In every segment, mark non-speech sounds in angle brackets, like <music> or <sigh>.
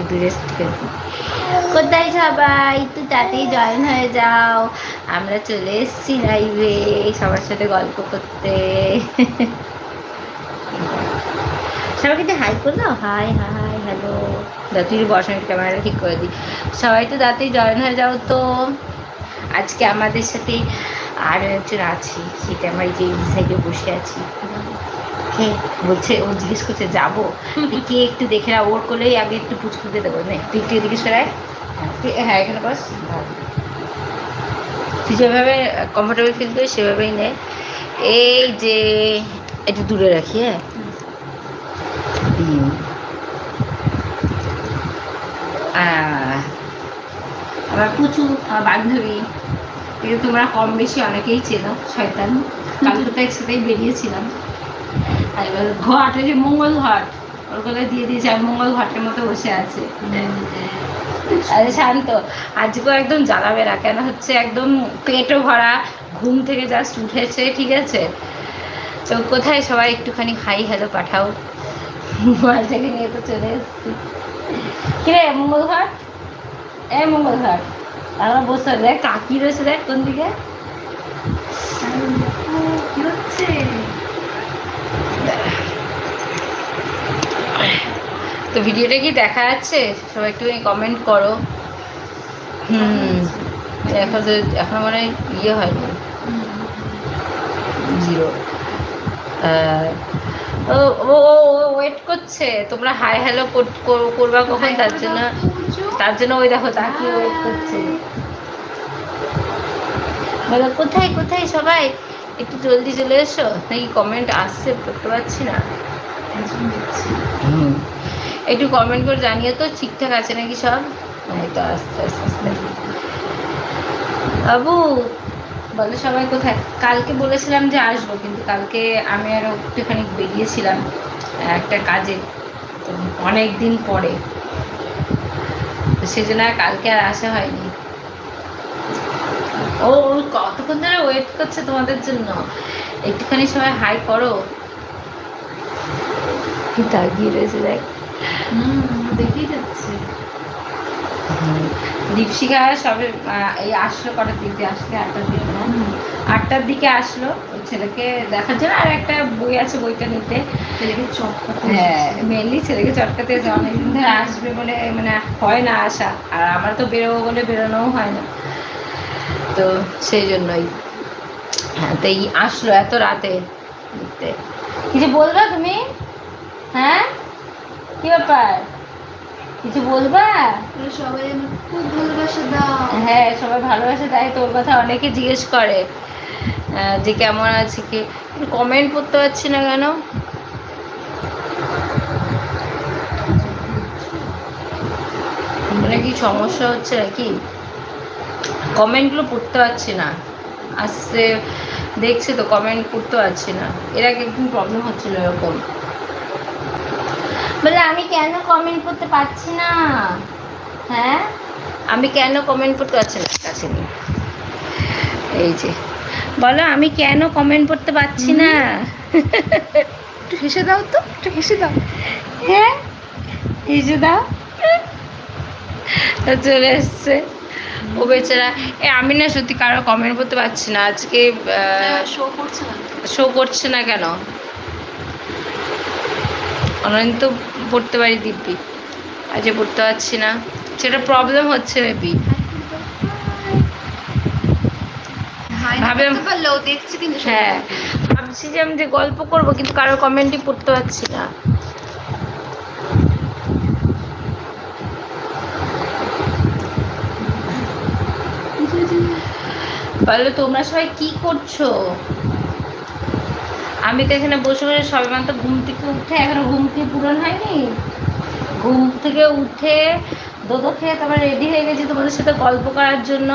একটু দূরে থেকে কোথায় সবাই। একটু তাতেই জয়েন হয়ে যাও। আমরা চলে এসেছি লাইভে সবার সাথে গল্প করতে। সবাইকে তো হাই করল হাই হাই হ্যালো দাতুই বসানো ক্যামেরাটা ঠিক করে দিই। সবাই তো দাতেই জয়েন হয়ে যাও তো। আজকে আমাদের সাথে আরও একজন আছে। সেটা আমার যে সাইডে বসে আছি। কে বলছে ও জিজ্ঞেস করছে যাব? <laughs> কে একটু দেখে না ওর কোলেই আগে একটু পুচকুতে দেবো। না তুই একটু এদিকে সরাই হ্যাঁ, হ্যাঁ এখানে বস। তুই যেভাবে কমফোর্টেবল ফিল করিস সেভাবেই নে। এই যে একটু দূরে রাখি হ্যাঁ? আমার পুচু আমার বান্ধবী একে তোমরা কম বেশি অনেকেই চেনো শয়তান। <laughs> কালকে তো একসাথেই বেরিয়েছিলাম। আর এবার ঘট যে মঙ্গল ঘট ওর গলায় দিয়ে দিয়েছে, আর মঙ্গল ঘটের মতো বসে আছে। আরে শান্ত আজকেও একদম জ্বালাবে না, কেন হচ্ছে একদম পেটও ভরা, ঘুম থেকে জাস্ট উঠেছে, ঠিক আছে? তো কোথায় সবাই একটুখানি হাই হ্যালো পাঠাও। মোবাইলটাকে নিয়ে তো চলে এসেছি। কিরে মঙ্গল ঘাট? এ মঙ্গল ঘাট আমরা বসে, দেখ কাকি রয়েছে, দেখ কোন দিকে। কি হচ্ছে? তো ভিডিওটা কি দেখা যাচ্ছে? সবাই একটু কমেন্ট করো। হুম। এখন তো এখন মানে ইয়ে হয়নি। জিরো। ও ও ওয়েট করছে। তোমরা হাই হ্যালো করবা কখন? তার জন্য তার জন্য ওই দেখো তাকিয়ে ওয়েট করছে। বলো কোথায় কোথায় সবাই? একটু জলদি চলে এসো? নাকি কমেন্ট আসছে? পড়তে পারছি না। একটু কমেন্ট করে জানিয়ে তো ঠিকঠাক আছে নাকি সব? তো আস্তে আস্তে আস্তে। বাবু বলো সবাই কোথায়? কালকে বলেছিলাম যে আসব কিন্তু কালকে আমি আরও একটুখানি বেরিয়েছিলাম একটা কাজে অনেক দিন পরে। সেজন্য আর কালকে আর আসা হয়নি। ও কতক্ষণ ধরে ওয়েট করছে তোমাদের জন্য? একটুখানি সবাই হাই করো। কি তাকিয়ে রয়েছে দেখ। দেখেই যাচ্ছে। দীপশিখা সবে এই আসলো কটার দিকে? আসলে আটটার দিকে আটটার দিকে আসলো। ওই ছেলেকে দেখার জন্য আর একটা বই আছে বইটা নিতে। ছেলেকে চটকাতে হ্যাঁ মেনলি ছেলেকে চটকাতে এসে অনেকদিন ধরে আসবে বলে মানে হয় না আসা। আর আমার তো বেরোবো বলে বেরোনোও হয় না। তো সেই জন্যই। হ্যাঁ তো এই আসলো এত রাতে। কিছু বলবা তুমি? হ্যাঁ? কি ব্যাপার? কিছু বলবা। সবাই খুব ভালোবাসা দাও। হ্যাঁ সবাই ভালোবাসে তাই তোর কথা অনেকে জিজ্ঞেস করে। যে কেমন আছে কি? কমেন্ট করতে পারছি না কেন? মানে কি সমস্যা হচ্ছে নাকি? কমেন্টগুলো পড়তে পারছি না। আসছে দেখছি তো কমেন্ট করতে পারছি না। এর আগে একদিন প্রবলেম হচ্ছিল এরকম। বলে আমি কেন কমেন্ট করতে পারছি না? হ্যাঁ? আমি কেন কমেন্ট করতে পারছি না? কাছে। এই যে। বলো আমি কেন কমেন্ট করতে পারছি না? একটু হেসে দাও তো একটু হেসে দাও। হ্যাঁ? যে দাও। চলে এসছে। ও বেচারা এ আমি না সত্যি কারও কমেন্ট করতে পারছি না আজকে শো করছে না শো করছে না কেন? অনলাইন তো পড়তে পারি দিব্যি আজকে পড়তে পারছি না। সেটা প্রবলেম হচ্ছে মেবি ভাবলাম- দেখছি কিন্তু হ্যাঁ। ভাবছি যে আমি যে গল্প করব কিন্তু কারোর কমেন্টই পড়তে পারছি না। বলো তোমরা সবাই কি করছ? আমি তো এখানে বসে বসে সবে মাত্র ঘুম থেকে উঠে, এখনও ঘুম থেকে পূরণ হয়নি। ঘুম থেকে উঠে দোদো খেয়ে তারপর রেডি হয়ে গেছি তোমাদের সাথে গল্প করার জন্য।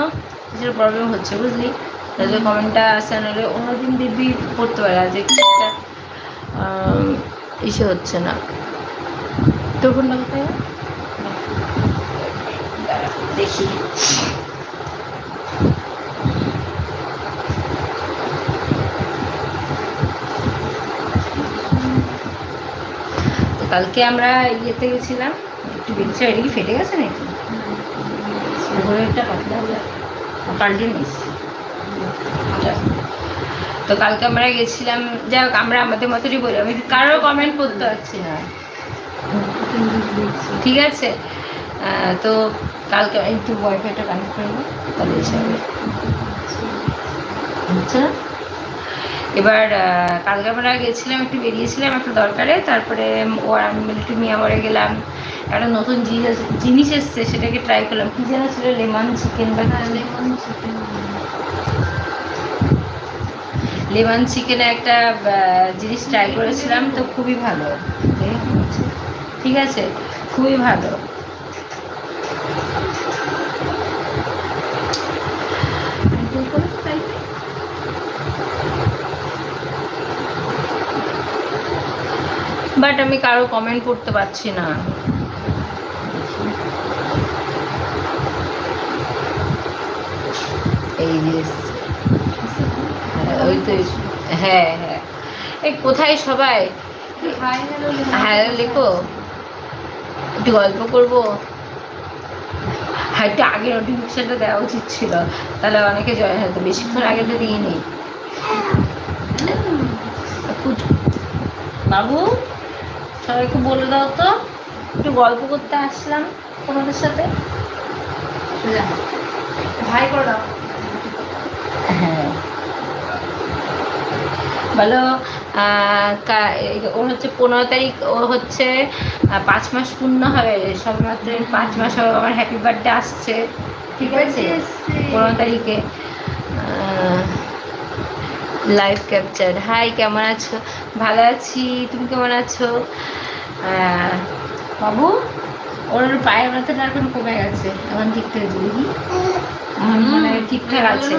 কিছু প্রবলেম হচ্ছে বুঝলি? তাদের কমেন্টটা আসে নাহলে অন্যদিন দিব্যি পড়তে পারে আজ একটা ইসে হচ্ছে না। তোর কোনটা কোথায়? দেখি। কালকে আমরা ইয়েতে গেছিলাম, একটু বেরিয়েছে এটা কি ফেটে গেছে নাকি? একটা পাল্টে তো কালকে আমরা গেছিলাম, যাই হোক, আমরা আমাদের মতনই বলি, আমি কারোর কমেন্ট করতে পারছি না। ঠিক আছে? তো কালকে একটু ওয়াইফাইটা কানেক্ট করব তাহলে বুঝছ না? এবার কালকে আমরা গেছিলাম একটু বেরিয়েছিলাম একটা দরকারে তারপরে ও আর আমি একটু মিয়ামরে গেলাম। একটা নতুন জিনিস জিনিস এসছে সেটাকে ট্রাই করলাম। কী যেন ছিল লেমন চিকেন বা লেমন চিকেন। লেমন চিকেনে একটা জিনিস ট্রাই করেছিলাম তো খুবই ভালো। ঠিক আছে? খুবই ভালো। বাট আমি কারও কমেন্ট করতে পারছি না। এই হ্যাঁ, ওই তো এই- হ্যাঁ হ্যাঁ। এই কোথায় সবাই? হ্যাঁ লেখো। একটু গল্প করব। হ্যাঁ একটু আগে নোটিফিকেশনটা দেওয়া উচিত ছিল। তাহলে অনেকে জয়েন হতো। বেশিক্ষণ আগে তো দিইনি। কুচ- বাবু? সবাইকে বলে দাও তো একটু গল্প করতে আসলাম তোমাদের সাথে। ভাই করে দাও। হ্যাঁ। বলো ওর হচ্ছে পনেরো তারিখ ও হচ্ছে পাঁচ মাস পূর্ণ হবে। সবেমাত্র পাঁচ মাস হবে আমার হ্যাপি বার্থডে আসছে। ঠিক আছে? পনেরো তারিখে। লাইভ ক্যাপচার হাই কেমন আছো? ভালো আছি। তুমি কেমন আছো? বাবু ওর পায়ের ব্যথাটা এখন কমে গেছে। এখন ঠিকঠাক আছে দেখি। মানে ঠিকঠাক আছে।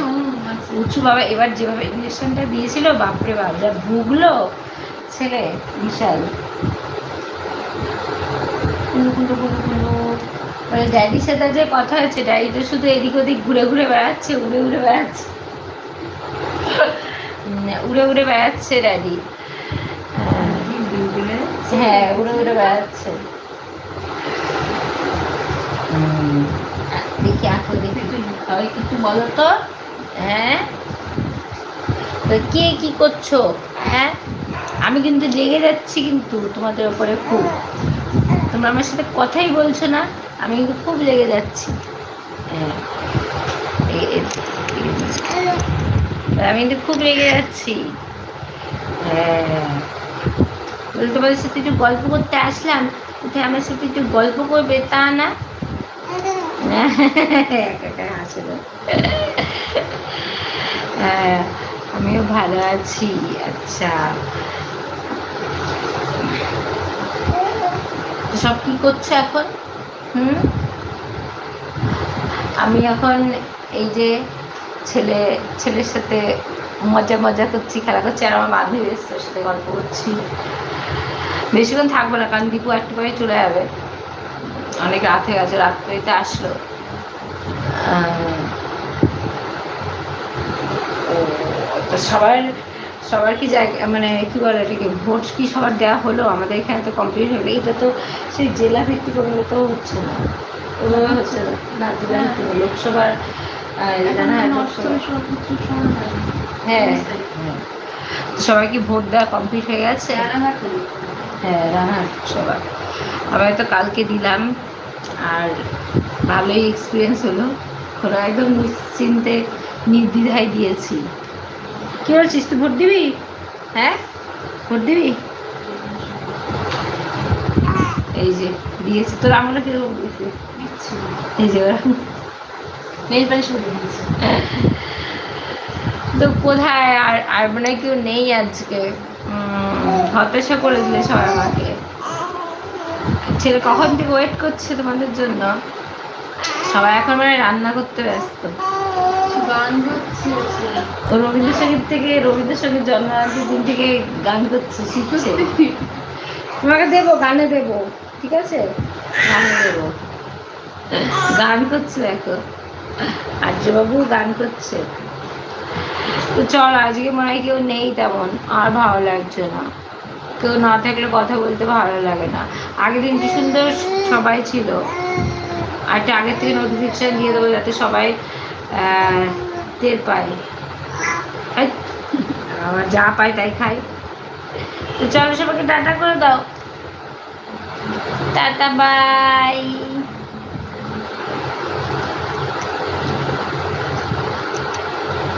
উঁচু বাবা এবার যেভাবে ইঞ্জেকশনটা দিয়েছিল বাপরে বাপ যা ভুগলো ছেলে বিশাল। ড্যাডির সাথে যে কথা হচ্ছে ড্যাডি তো শুধু এদিক ওদিক ঘুরে ঘুরে বেড়াচ্ছে উড়ে উড়ে বেড়াচ্ছে। উড়ে উড়ে বেড়াচ্ছে ড্যাডি হ্যাঁ উড়ে উড়ে বেড়াচ্ছে দেখি আঁকো দেখি সবাই কিছু বলো তো হ্যাঁ তো কে কি করছ হ্যাঁ আমি কিন্তু রেগে যাচ্ছি কিন্তু তোমাদের ওপরে খুব তোমরা আমার সাথে কথাই বলছো না আমি কিন্তু খুব লেগে যাচ্ছি হ্যাঁ আমি কিন্তু খুব রেগে যাচ্ছি। হ্যাঁ। তোমাদের সাথে একটু গল্প করতে আসলাম উঠে আমার সাথে একটু গল্প করবে তা না? না। হ্যাঁ, আমিও ভালো আছি আচ্ছা। সব কি করছ এখন? হুম? আমি এখন এই যে ছেলে ছেলের সাথে মজা মজা করছি খেলা করছি আর আমার বান্ধবী এসছে ওর সাথে গল্প করছি। বেশিক্ষণ থাকব না কারণ দীপু একটু পরে চলে যাবে। অনেক রাত হয়ে গেছে রাত করিতে আসলো। তো সবার সবার কি জায়গা মানে কি বলে এটাকে ভোট কি সবার দেওয়া হলো? আমাদের এখানে তো কমপ্লিট হলো এটা তো সেই জেলা ভিত্তিক ওগুলো তো হচ্ছে না। ওগুলো হচ্ছে না। না জেলা ভিত্তিক লোকসভার হ্যাঁ হ্যাঁ। হ্যাঁ। সবাই কি ভোট দেওয়া কমপ্লিট হয়ে গেছে? হ্যাঁ রানার সবার। আমরা তো কালকে দিলাম। আর ভালোই এক্সপিরিয়েন্স হলো। কোনো একদম নিশ্চিন্তে নির্দ্বিধায় দিয়েছি। কি বলছিস তুই ভোট দিবি? হ্যাঁ? ভোট দিবি? এই যে দিয়েছি। তোর আমরা কীরকম দিয়েছি এই যে ওরা নেল পালিশ করে দিয়েছি <laughs> তো কোথায়? আর আর মানে কেউ নেই আজকে। হতাশা করে দিলে সবাই আমাকে। ছেলে কখন থেকে ওয়েট করছে তোমাদের জন্য? সবাই এখন মানে রান্না করতে ব্যস্ত। রবীন্দ্রসঙ্গীত থেকে রবীন্দ্রসঙ্গীত জন্মাদির দিন থেকে গান করছে শিখছে। তোমাকে দেবো গানে দেবো ঠিক আছে? গানে দেবো। গান করছে দেখো। আর্যবাবু গান করছে। তো চল, আজকে মনে হয় কেউ নেই তেমন, আর ভালো লাগছে না। কেউ না থাকলে কথা বলতে ভালো লাগে না। আগের দিন কি সুন্দর সবাই ছিল। আর একটা আগের থেকে নোটিফিকেশান দিয়ে দেবো যাতে সবাই টের পায়। আবার যা পায় তাই খাই। তো চলো সবাইকে টাটা করে দাও। Tata bye